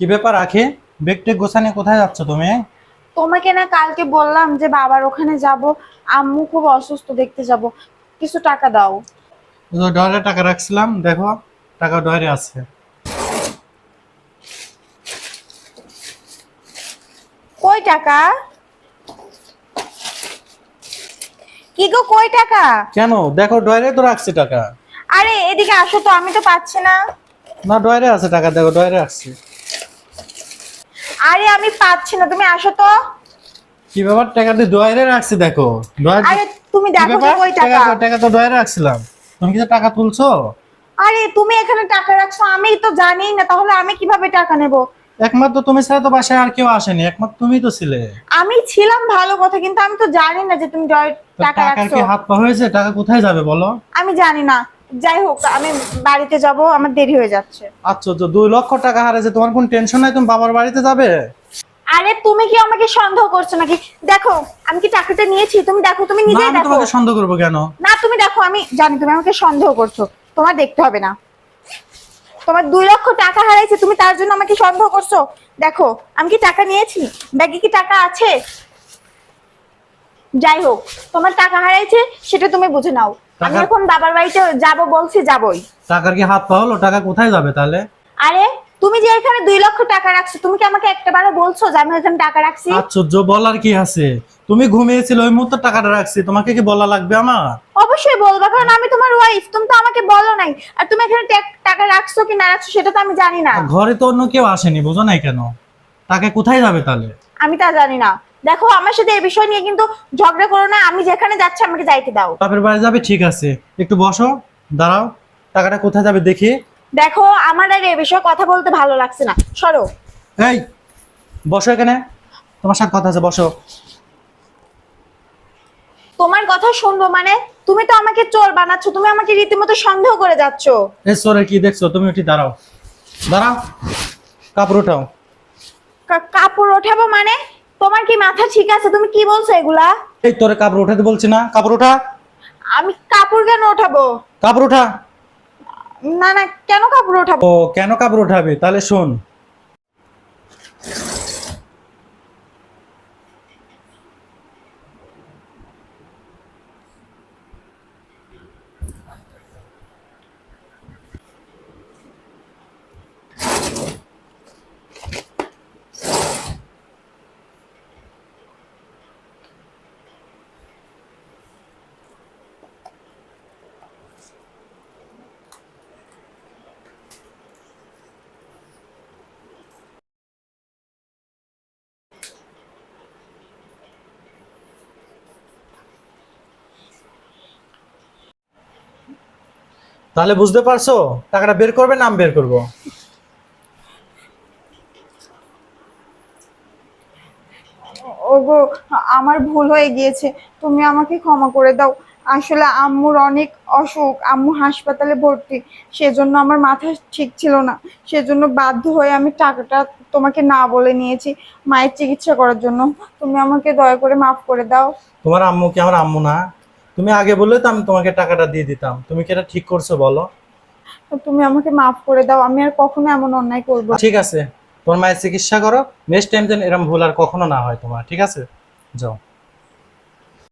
কি ব্যাপার আখি? বেগটে গোছানি কোথায় যাচ্ছ তুমি? তোমাকে না কালকে বললাম যে বাবার ওখানে যাব আম্মু খুব অসুস্থ দেখতে যাব। কিছু টাকা দাও। ডয়ারে টাকা রাখছিলাম দেখো টাকা ডয়ারে আছে। কই টাকা? কি গো কই টাকা? কেন? দেখো ডয়ারে তো রাখছি টাকা। আরে এদিকে আসো তো আমি তো পাচ্ছি না। না ডয়ারে আছে টাকা দেখো ডয়ারে রাখছি। আরে আমি পাচ্ছি না তুমি আসো তো। কি ব্যাপার? টাকা দিয়ে ডয়ারে রাখছি দেখো। আরে তুমি দেখো ব্যাপার? কই টাকা। টাকা টাকা তো ডয়ারে রাখছিলাম। তুমি কি টাকা তুলছো? আরে তুমি এখানে টাকা রাখছো আমি তো জানি না তাহলে আমি কীভাবে টাকা নেব? একমাত্র তুমি ছাড়া তো বাসায় আর কেউ আসেনি একমাত্র তুমি তো ছিলে। আমি ছিলাম ভালো কথা কিন্তু আমি তো জানি না যে তুমি ডয়- তো টাকা কি হাত পা হয়েছে? টাকা কোথায় যাবে বলো? আমি জানি না। যাই হোক আমি বাড়িতে যাব আমার দেরি হয়ে যাচ্ছে। আচ্ছা তো দুই লক্ষ টাকা হারাছে তোমার কোন টেনশন নাই তুমি বাবার বাড়িতে যাবে? আরে তুমি কি আমাকে সন্দেহ করছ নাকি? দেখো আমি কি টাকাটা নিয়েছি? তুমি দেখো তুমি নিজেই দেখো। তোমাকে সন্দেহ করব কেন? না তুমি দেখো আমি জানি তুমি আমাকে সন্দেহ করছ। তোমার দেখতে হবে না। তোমার দুই লক্ষ টাকা হারাইছে তুমি তার জন্য আমাকে সন্দেহ করছ? দেখো আমি কি টাকা নিয়েছি? ব্যাগে কি টাকা আছে? যাই হোক তোমার টাকা হারাইছে সেটা তুমি বুঝে নাও। আমি এখন বাবার বাড়িতে যাব বলছি যাবই। টাকার কি হাত পা হলো? টাকা কোথায় যাবে তাহলে? আরে তুমি যে এখানে দুই লক্ষ টাকা রাখছো তুমি কি আমাকে একটা বারে বলছো যে আমি এখানে টাকা রাখছি? আশ্চর্য বলার কি আছে? তুমি ঘুমিয়েছিলে ওই মুহূর্তে টাকাটা রাখছি। তোমাকে কি বলা লাগবে আমার? অবশ্যই বলবা কারণ আমি তোমার ওয়াইফ তুমি তো আমাকে বলো নাই। আর তুমি এখানে টাকা রাখছো কি না রাখছো সেটা তো আমি জানি না। ঘরে তো অন্য কেউ আসেনি বোঝো নাই কেন? টাকা কোথায় যাবে তাহলে? আমি তা জানি না। দেখো আমার সাথে এই বিষয় নিয়ে কিন্তু ঝগড়া করো না আমি যেখানে যাচ্ছি আমাকে যাইতে দাও। বাপের বাড়ি যাবে ঠিক আছে। একটু বসো দাঁড়াও টাকাটা কোথায় যাবে দেখি। দেখো আমার আর এই বিষয়ে কথা বলতে ভালো লাগছে না। সরো। এই বসো এখানে। তোমার সাথে কথা আছে বসো। তোমার কথা শুনব মানে? তুমি তো আমাকে চোর বানাচ্ছ তুমি আমাকে রীতিমতো সন্দেহ করে যাচ্ছ। এই সরে কি দেখছ? তুমি একটু দাঁড়াও। দাঁড়াও কাপড় উঠাও। কাপড় ওঠাবো মানে? তোমার কি মাথা ঠিক আছে? তুমি কি বলছো এগুলা? এই তোরে কাপড় উঠাতে বলছি না। কাপড় উঠা। আমি কাপড় কেন ওঠাবো কাপড় উঠা। না না কেন কাপড় ওঠাবো ও কেন কাপড় উঠাবে? তাহলে শোন। তাহলে বুঝতে পারছ? টাকাটা বের করবে নাম বের করব? ওগো আমার ভুল হয়ে গিয়েছে। তুমি আমাকে ক্ষমা করে দাও। আসলে আম্মুর অনেক অসুখ। আম্মু হাসপাতালে ভর্তি। সেজন্য আমার মাথা ঠিক ছিল না। সেজন্য বাধ্য হয়ে আমি টাকাটা তোমাকে না বলে নিয়েছি মায়ের চিকিৎসা করার জন্য। তুমি আমাকে দয়া করে মাফ করে দাও। তোমার আম্মু কি আমার আম্মু না? তুমি আগে বললে তো আমি তোমাকে টাকাটা দিয়ে দিতাম। তুমি কি এটা ঠিক করছ বলো? তুমি আমাকে মাফ করে দাও আমি আর কখনো এমন অন্যায় করব। ঠিক আছে তোমার মায়ের চিকিৎসা করো নেক্সট টাইম যেন এরকম ভুল আর কখনো না হয় তোমার ঠিক আছে? যাও।